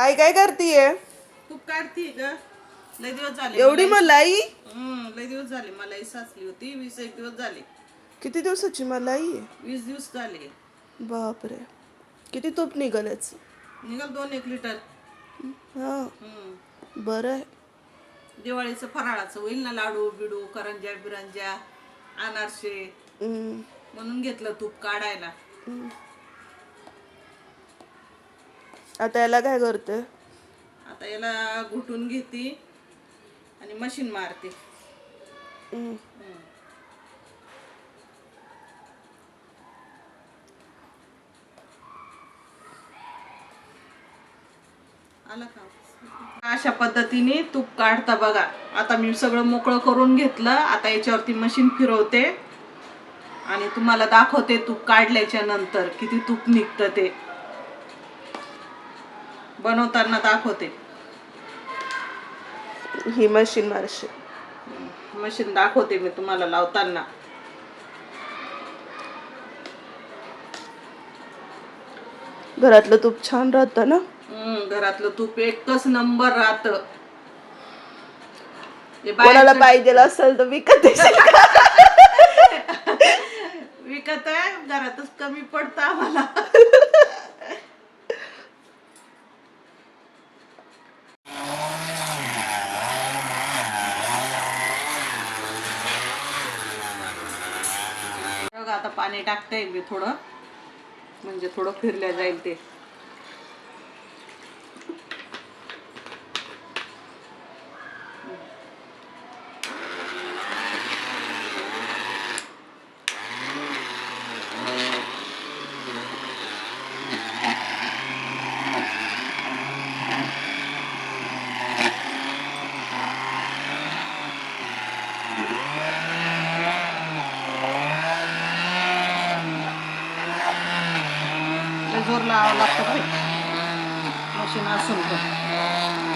आई काय करतीये? तूप काढती ग लय दिवस झाले एवढी मलाई हम्म, लय दिवस झाले मलाई साचली होती वीस एक दिवस झाले. किती दिवसाची मलाई आहे वीस दिवस झाले. बापरे. किती तूप निघालच निघाल दोन एक लिटर. हा. हम्म. बरं आहे. दिवाळीचं फराळाचं होईल ना लाडू बिडू करंज्या बिरंज्या अनारसे. हम्म. म्हणून घेतलं तूप काढायला. आता याला काय करते आता याला घुटून घेते आणि मशीन मारते. हम्म. आलं का? अशा पद्धतीने तूप काढता बघा. आता मी सगळं मोकळं करून घेतलं. आता याच्यावरती मशीन फिरवते. आणि तुम्हाला दाखवते तूप काढल्याच्या नंतर किती तूप निघतं ते. बनवताना दाखवते. ही मशीन मारशी. मशीन दाखवते मी तुम्हाला लावताना. घरातलं तूप छान राहतं ना? हम्म, घरातलं तूप एकच नंबर राहत. कोणाला पाहिजे असेल तर विकत? विकत आहे घरातच कमी पडतं आम्हाला बघा आता पाणी टाकता येईल मी थोडं. म्हणजे थोडं फिरल्या जाईल ते. लय जोर लावावं लागतं भाई मशीन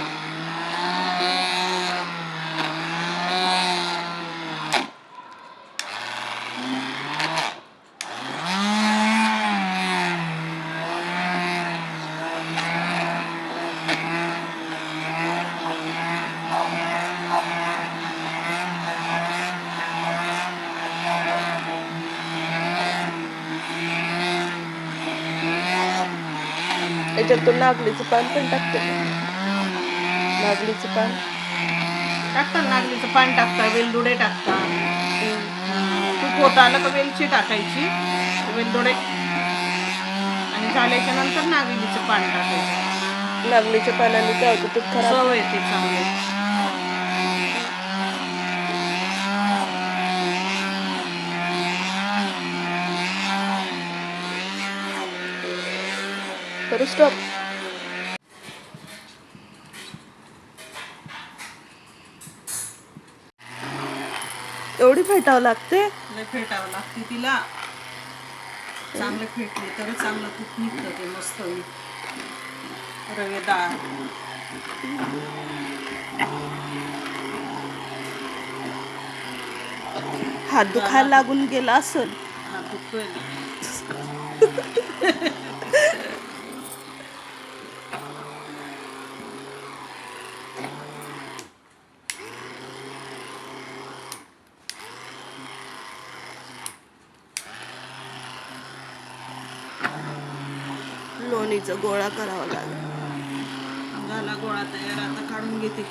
पण याच्यातून नागलीचं पान पण टाकते? नागलीचं पान. टाकता नागलीचं पाणी टाकता वेलदोडे टाकता तूप होत आलं का वेलची टाकायची वेलदोडे. आणि झाल्याच्यानंतर नागलीचं पाणी टाकायचं. नागलीच्या पानाने काय होतं तूप खराब. चव येते चांगली. करू स्टॉप. एवढी फेटावं लागते? लय फेटावं लागते तिला. चांगलं फेटले तर चांगलं तूप निघतं ते मस्त. रवेदार हात दुखायला लागून गेला असेल. हा दुखतोय. लोणीचं गोळा करावा लागेल. झाला गोळा तयार आता काढून घेते.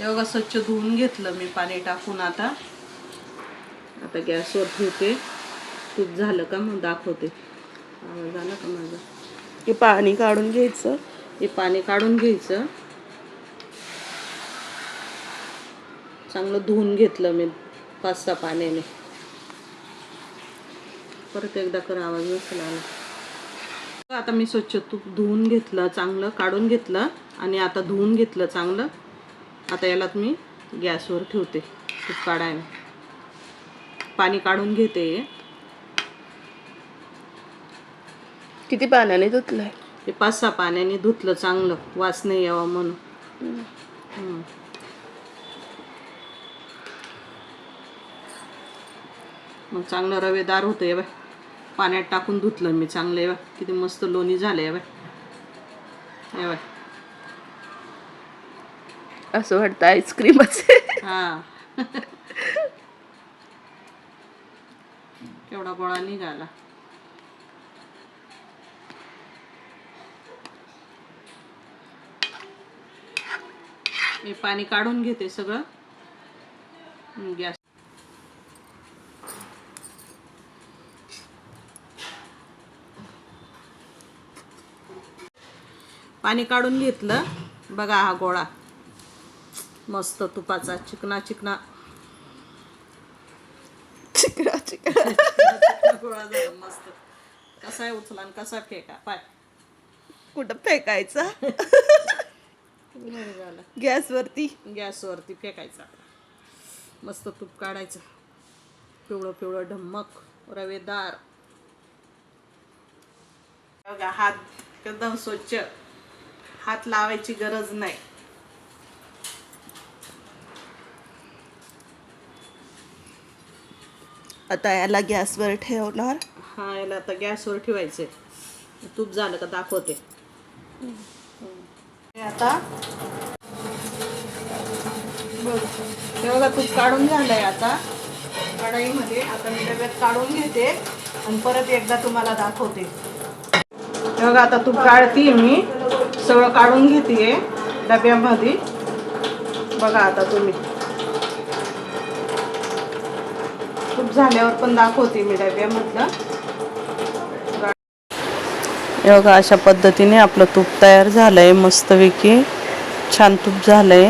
एवढं स्वच्छ धुवून घेतलं मी पाणी टाकून आता. आता गॅसवर ठेवते. तूप झालं का मग दाखवते. आवाज आला का माझा? हे पाणी काढून घ्यायचं. हे पाणी काढून घ्यायचं. चांगलं धुवून घेतलं मी पाच सहा पाण्याने. परत एकदा कर आवाज नसेल आला. आता मी स्वच्छ तूप धुवून घेतलं चांगलं काढून घेतलं आणि आता धुवून घेतलं चांगलं. आता याला मी गॅसवर ठेवते. तूप काढायला. पाणी काढून घेते. किती पाण्याने धुतलंय? हे पाच सहा पाण्याने धुतलं चांगलं. वास नाही यावा म्हणून. हम्म. मग चांगलं रवेदार होतं हे बाय. पाण्यात टाकून धुतलं मी चांगलं हे बाय. किती मस्त लोणी झालं हे बाय. हे बाय. असं वाटतं आईस्क्रीम आहे. हा. केवढा गोळा निघाला. मी पाणी काढून घेते सगळं. गॅस पाणी काढून घेतलं. बघा हा गोळा. मस्त तुपाचा चिकना चिकना. चिकरा चिकरा गोळा झाला मस्त. कसा आहे उचला आणि कसा फेका? पाय. कुठं फेकायचा? झाला. गॅसवरती? गॅसवरती फेकायचा. मस्त तूप काढायचं. पिवळं पिवळं ढम्मक रवेदार. बघा हात एकदम स्वच्छ. हात लावायची गरज नाही. आता याला गॅसवर ठेवणार. हा याला आता गॅसवर ठेवायचे तूप झालं का दाखवते. आता बघ हे बघा तूप काढून झालंय आता. कढाईमध्ये आता मी डब्यात काढून घेते आणि परत एकदा तुम्हाला दाखवते. हे बघा आता तूप काढते मी. सगळं काढून घेते डब्यामध्ये. बघा आता तुम्ही तूप झाल्यावर पण दाखवते मी डब्यामधलं बघा अशा पद्धतीने आपलं तूप तयार झालंय मस्तपैकी. छान तूप झालंय.